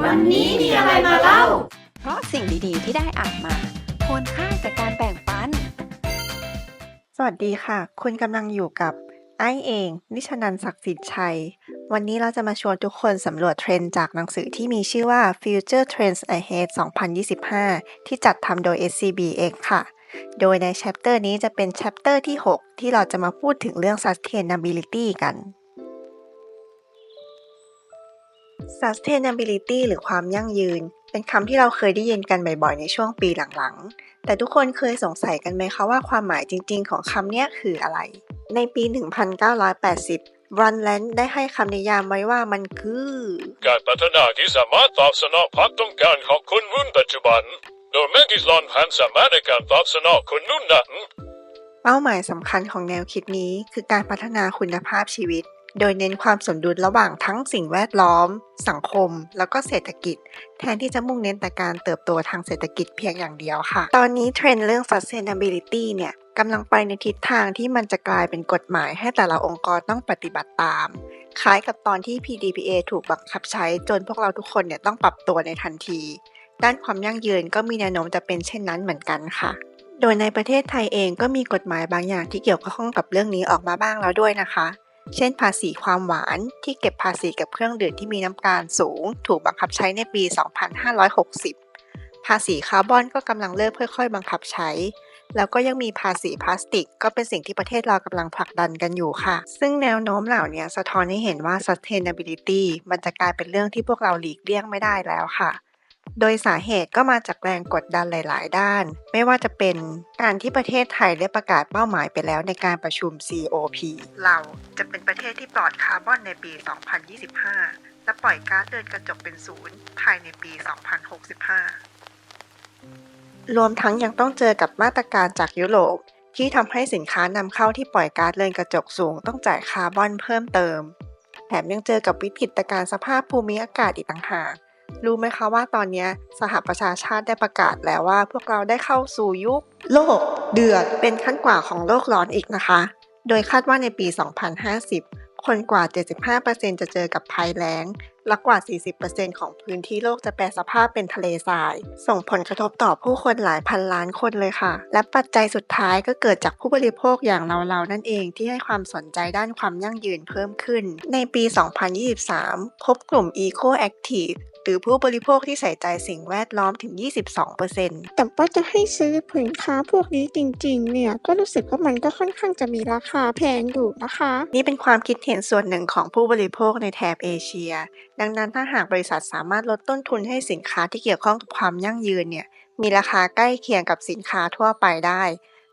วันนี้มีอะไรมาเล่า เพราะสิ่งดีๆ ที่ได้อ่านมาควรค่าจากการแบ่งปัน สวัสดีค่ะ คุณกำลังอยู่กับไอเอง นิชนันศักดิ์สิทธิ์ชัย วันนี้เราจะมาชวนทุกคนสำรวจเทรนด์จากหนังสือที่มีชื่อว่า Future Trends Ahead 2025 ที่จัดทำโดย SCBX ค่ะ โดยใน chapter นี้จะเป็น chapter ที่ 6 ที่เราจะมาพูดถึงเรื่อง sustainability กัน sustainability หรือความยั่งยืน เป็นคำที่เราเคยได้ยินกันบ่อยๆ ในช่วงปีหลังๆ แต่ทุกคนเคยสงสัยกันไหมคะว่าความหมายจริงๆ ของคำเนี้ยคืออะไร ในปี 1980 รันแลนด์ได้ให้คำนิยามไว้ว่ามันคือ การพัฒนาที่สามารถตอบสนองความต้องการของคนรุ่นปัจจุบัน โดยไม่คิดลอนพันสามารถในการตอบสนองคนรุ่นนั้นเป้าหมายสำคัญของแนวคิดนี้คือการพัฒนาคุณภาพชีวิต โดยเน้นความสมดุลระหว่างทั้งสิ่งแวดล้อม สังคม แล้วก็เศรษฐกิจ แทนที่จะมุ่งเน้นแต่การเติบโตทางเศรษฐกิจเพียงอย่างเดียวค่ะ ตอนนี้เทรนด์เรื่อง sustainability เนี่ยกำลังไปในทิศทางที่มันจะกลายเป็นกฎหมายให้แต่ละองค์กรต้องปฏิบัติตาม คล้ายกับตอนที่ PDPA ถูกบังคับใช้จนพวกเราทุกคนเนี่ยต้องปรับตัวในทันที ด้านความยั่งยืนก็มีแนวโน้มจะเป็นเช่นนั้นเหมือนกันค่ะ โดยในประเทศไทยเองก็มีกฎหมายบางอย่างที่เกี่ยวข้องกับเรื่องนี้ออกมาบ้างแล้วด้วยนะคะ เช่น ภาษีความหวานที่เก็บภาษีกับเครื่องดื่มที่มีน้ำตาลสูง ถูกบังคับใช้ในปี 2560 ภาษีคาร์บอนก็กำลังเริ่มค่อย ๆ บังคับใช้ แล้วก็ยังมีภาษีพลาสติก ก็เป็นสิ่งที่ประเทศเรากำลังผลักดันกันอยู่ค่ะ ซึ่งแนวโน้มเหล่านี้สะท้อนให้เห็นว่า sustainability มันจะกลายเป็นเรื่องที่พวกเราหลีกเลี่ยงไม่ได้แล้วค่ะ โดยสาเหตุก็มาจากแรงกดดันหลาย ๆ ด้าน ไม่ว่าจะเป็นการที่ประเทศไทยได้ประกาศเป้าหมายไปแล้วในการประชุม COP เราจะเป็นประเทศที่ปลอดคาร์บอนในปี 2025 และปล่อยก๊าซเรือนกระจกเป็นศูนย์ภายในปี 2065 รวมทั้งยังต้องเจอกับมาตรการจากยุโรปที่ทำให้สินค้านำเข้าที่ปล่อยก๊าซเรือนกระจกสูงต้องจ่ายคาร์บอนเพิ่มเติม แถมยังเจอกับวิกฤตการสภาพภูมิอากาศอีกต่างหาก รู้ไหมคะว่าตอนนี้สหประชาชาติได้ประกาศแล้วว่า พวกเราได้เข้าสู่ยุค โลก เดือดเป็นขั้นกว่าของโลกร้อนอีกนะคะ โดยคาดว่าในปี 2050 คนกว่า 75%จะเจอกับภัยแล้ง และกว่า 40%ของพื้นที่โลกจะแปรสภาพเป็นทะเลทราย ส่งผลกระทบต่อผู้คนหลายพันล้านคนเลยค่ะ และปัจจัยสุดท้ายก็เกิดจากผู้บริโภคอย่างเราๆนั่นเองที่ให้ความสนใจด้านความยั่งยืนเพิ่มขึ้น ในปี 2023 พบกลุ่ม Eco Active หรือผู้บริโภคที่ใส่ใจสิ่งแวดล้อมถึง 22%แต่ว่าจะให้ซื้อสินค้าพวกนี้จริงๆ เนี่ย ก็รู้สึกว่ามันก็ค่อนข้างจะมีราคาแพงอยู่นะคะ นี่เป็นความคิดเห็นส่วนหนึ่งของผู้บริโภคในแถบเอเชีย ดังนั้นถ้าหากบริษัทสามารถลดต้นทุนให้สินค้าที่เกี่ยวข้องกับความยั่งยืนเนี่ยมีราคาใกล้เคียงกับสินค้าทั่วไปได้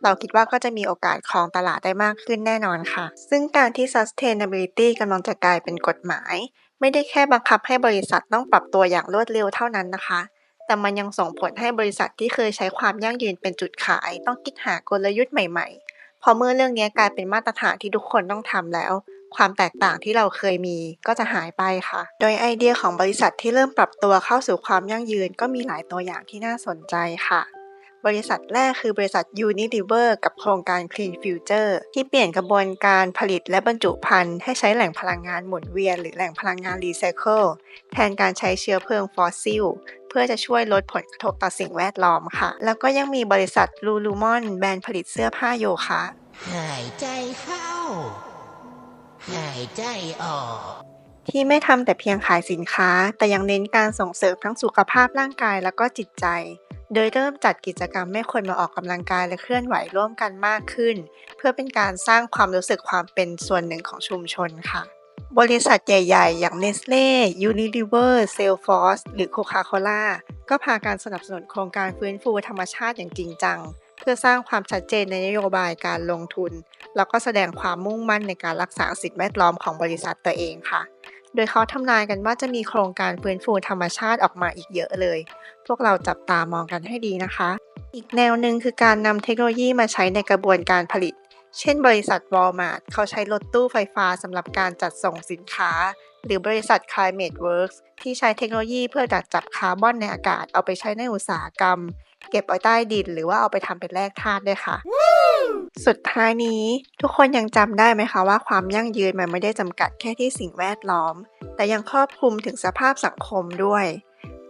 เราคิดว่าก็จะมีโอกาสครองตลาดได้มากขึ้นแน่นอนค่ะ ซึ่งการที่ sustainability กำลังจะกลายเป็นกฎหมาย ไม่ได้แค่บังคับให้บริษัทต้องปรับตัวอย่างรวดเร็วเท่านั้นนะคะ แต่มันยังส่งผลให้บริษัทที่เคยใช้ความยั่งยืนเป็นจุดขาย ต้องคิดหากลยุทธ์ใหม่ๆ พอเมื่อเรื่องนี้กลายเป็นมาตรฐานที่ทุกคนต้องทำแล้วความแตกต่างที่เราเคยมีก็จะหายไปค่ะ โดยไอเดียของบริษัทที่เริ่มปรับตัวเข้าสู่ความยั่งยืนก็มีหลายตัวอย่างที่น่าสนใจค่ะ บริษัทแรกคือบริษัท Unilever กับโครงการ Clean Future ที่เปลี่ยนกระบวนการผลิตและบรรจุภัณฑ์ให้ใช้แหล่งพลังงานหมุนเวียน หรือแหล่งพลังงานรีไซเคิลแทนการใช้เชื้อเพลิงฟอสซิลเพื่อจะช่วยลดผลกระทบต่อสิ่งแวดล้อมค่ะ แล้วก็ยังมีบริษัท Lululemon แบรนด์ผลิตเสื้อผ้าโยคะ หายใจเข้า หายใจออก ที่ไม่ทำแต่เพียงขายสินค้า แต่ยังเน้นการส่งเสริมทั้งสุขภาพร่างกายแล้วก็จิตใจ โดยเริ่มจัดกิจกรรมให้คนมาออกกำลังกายและเคลื่อนไหวร่วมกันมากขึ้น เพื่อเป็นการสร้างความรู้สึกความเป็นส่วนหนึ่งของชุมชนค่ะ บริษัทใหญ่ ๆ อย่าง Nestle, Unilever, Salesforce หรือ Coca-Cola ก็พาการสนับสนุนโครงการฟื้นฟูธรรมชาติอย่างจริงจัง เพื่อสร้างความชัดเจนในนโยบายการลงทุน แล้วก็แสดงความมุ่งมั่นในการรักษาสิ่งแวดล้อมของบริษัทตัวเองค่ะ โดยเขาทำนายกันว่าจะมีโครงการฟื้นฟูธรรมชาติออกมาอีกเยอะเลย พวกเราจับตามองกันให้ดีนะคะ อีกแนวหนึ่งคือการนำเทคโนโลยีมาใช้ในกระบวนการผลิต เช่น บริษัท Walmart เขาใช้รถตู้ไฟฟ้าสำหรับการจัดส่งสินค้า หรือบริษัท Climate Works ที่ใช้เทคโนโลยีเพื่อดักจับคาร์บอนในอากาศเอาไปใช้ในอุตสาหกรรม เก็บไว้ใต้ดิน หรือว่าเอาไปทำเป็นแร่ธาตุด้วยค่ะ สุดท้ายนี้ทุกคนยังจำได้ไหมคะว่าความยั่งยืนมันไม่ได้จำกัดแค่ที่สิ่งแวดล้อม แต่ยังครอบคลุมถึงสภาพสังคมด้วย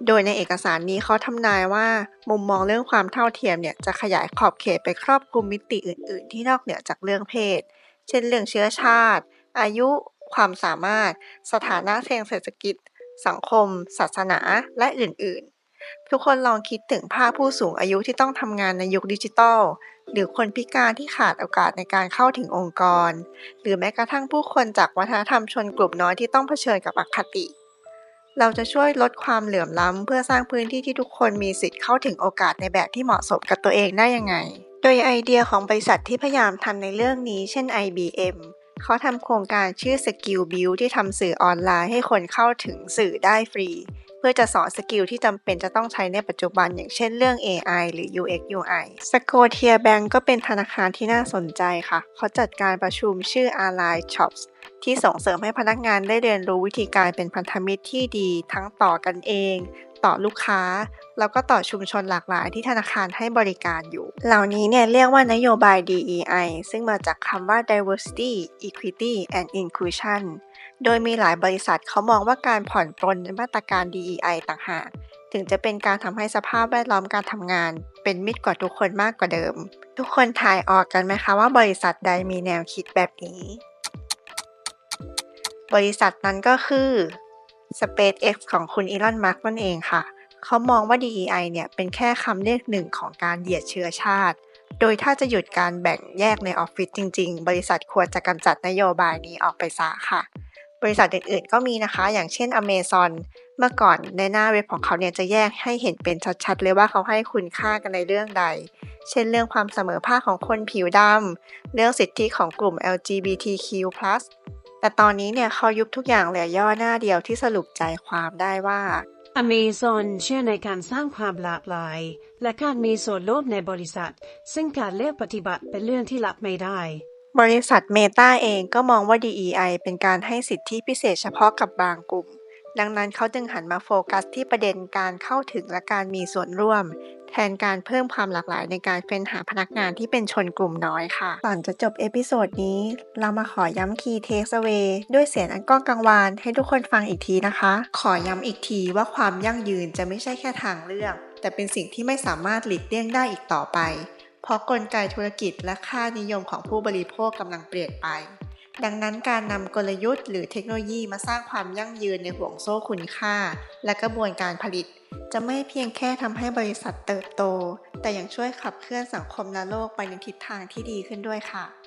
โดยในเอกสารนี้เขาทำนายว่า มุมมองเรื่องความเท่าเทียมเนี่ยจะขยายขอบเขตไปครอบคลุมมิติอื่น ๆ ที่นอกเหนือจากเรื่องเพศ เช่นเรื่องเชื้อชาติ อายุ ความสามารถ สถานะทางเศรษฐกิจ สังคม ศาสนา และอื่น ๆ ทุกคนลองคิดถึงภาพผู้สูงอายุที่ต้องทำงานในยุคดิจิทัล หรือคนพิการที่ขาดโอกาสในการเข้าถึงองค์กร หรือแม้กระทั่งผู้คนจากวัฒนธรรมชนกลุ่มน้อยที่ต้องเผชิญกับอคติ เราจะช่วยลดความเหลื่อมล้ำเพื่อสร้างพื้นที่ที่ทุกคนมีสิทธิ์เข้าถึงโอกาสในแบบที่เหมาะสมกับตัวเองได้ยังไง โดยไอเดียของบริษัทที่พยายามทำในเรื่องนี้ เช่น IBM เขาทำโครงการชื่อ Skill Build ที่ทำสื่อออนไลน์ให้คนเข้าถึงสื่อได้ฟรี เพื่อจะสอนสกิลที่จำเป็นจะต้องใช้ในปัจจุบัน อย่างเช่นเรื่อง AI หรือ UX UI Scotia Bank ก็เป็นธนาคารที่น่าสนใจค่ะ เขาจัดการประชุมชื่อ Ally Shops ที่ส่งเสริมให้พนักงานได้เรียนรู้วิธีการเป็นพันธมิตรที่ดี ทั้งต่อกันเอง ต่อลูกค้า แล้วก็ต่อชุมชนหลากหลายที่ธนาคารให้บริการอยู่ เหล่านี้เนี่ยเรียกว่านโยบาย DEI ซึ่งมาจากคำว่า diversity equity and inclusion โดยมีหลายบริษัทเขามองว่าการผ่อนปรนมาตรการ DEI ต่างหาก ถึงจะเป็นการทำให้สภาพแวดล้อมการทำงาน เป็นมิตรกว่าทุกคนมากกว่าเดิม ทุกคนถ่ายออกกันไหมคะว่าบริษัทใดมีแนวคิดแบบนี้ บริษัทนั้นก็คือ SpaceX ของคุณอีลอนมัสก์นั่นเองค่ะ เขามองว่า DEI เนี่ยเป็นแค่คำเรียกหนึ่งของการเหยียดเชื้อชาติ โดยถ้าจะหยุดการแบ่งแยกในออฟฟิศจริง ๆ บริษัทควรจะกำจัดนโยบายนี้ออกไปซะค่ะ บริษัทอื่นๆ ก็มีนะคะ อย่างเช่น Amazon เมื่อก่อนในหน้าเว็บของเขาเนี่ยจะแยกให้เห็นเป็นชัดๆ เลยว่าเขาให้คุณค่ากันในเรื่องใด เช่นเรื่องความเสมอภาคของคนผิวดำ เรื่องสิทธิของกลุ่ม LGBTQ+ แต่ตอนนี้เนี่ยเขายุบทุกอย่างเหลือย่อหน้าเดียวที่สรุปใจความได้ว่า Amazon เชื่อในการสร้างความหลากหลาย และการมีส่วนร่วมในบริษัท ซึ่งการเลือกปฏิบัติเป็นเรื่องที่รับไม่ได้ บริษัทเมตาเองก็มองว่า DEI เป็นการให้สิทธิพิเศษเฉพาะกับบางกลุ่ม ดังนั้นเขาจึงหันมาโฟกัสที่ประเด็นการเข้าถึงและการมีส่วนร่วม แทนการเพิ่มความหลากหลายในการเฟ้นหาพนักงานที่เป็นชนกลุ่มน้อยค่ะ ก่อนจะจบเอพิโซดนี้ เรามาขอย้ำ Key Takeaway ด้วยเสียงอันก้องกังวานให้ทุกคนฟังอีกทีนะคะ ขอย้ำอีกทีว่าความยั่งยืนจะไม่ใช่แค่ทางเลือก แต่เป็นสิ่งที่ไม่สามารถหลีกเลี่ยงได้อีกต่อไป ราะกลไกธุรกิจและค่านิยมของผู้บริโภคกำลังเปลี่ยนไป ดังนั้นการนำกลยุทธ์หรือเทคโนโลยีมาสร้างความยั่งยืนในห่วงโซ่คุณค่า และกระบวนการผลิต จะไม่เพียงแค่ทำให้บริษัทเติบโต แต่ยังช่วยขับเคลื่อนสังคมและโลกไปในทิศทางที่ดีขึ้นด้วยค่ะ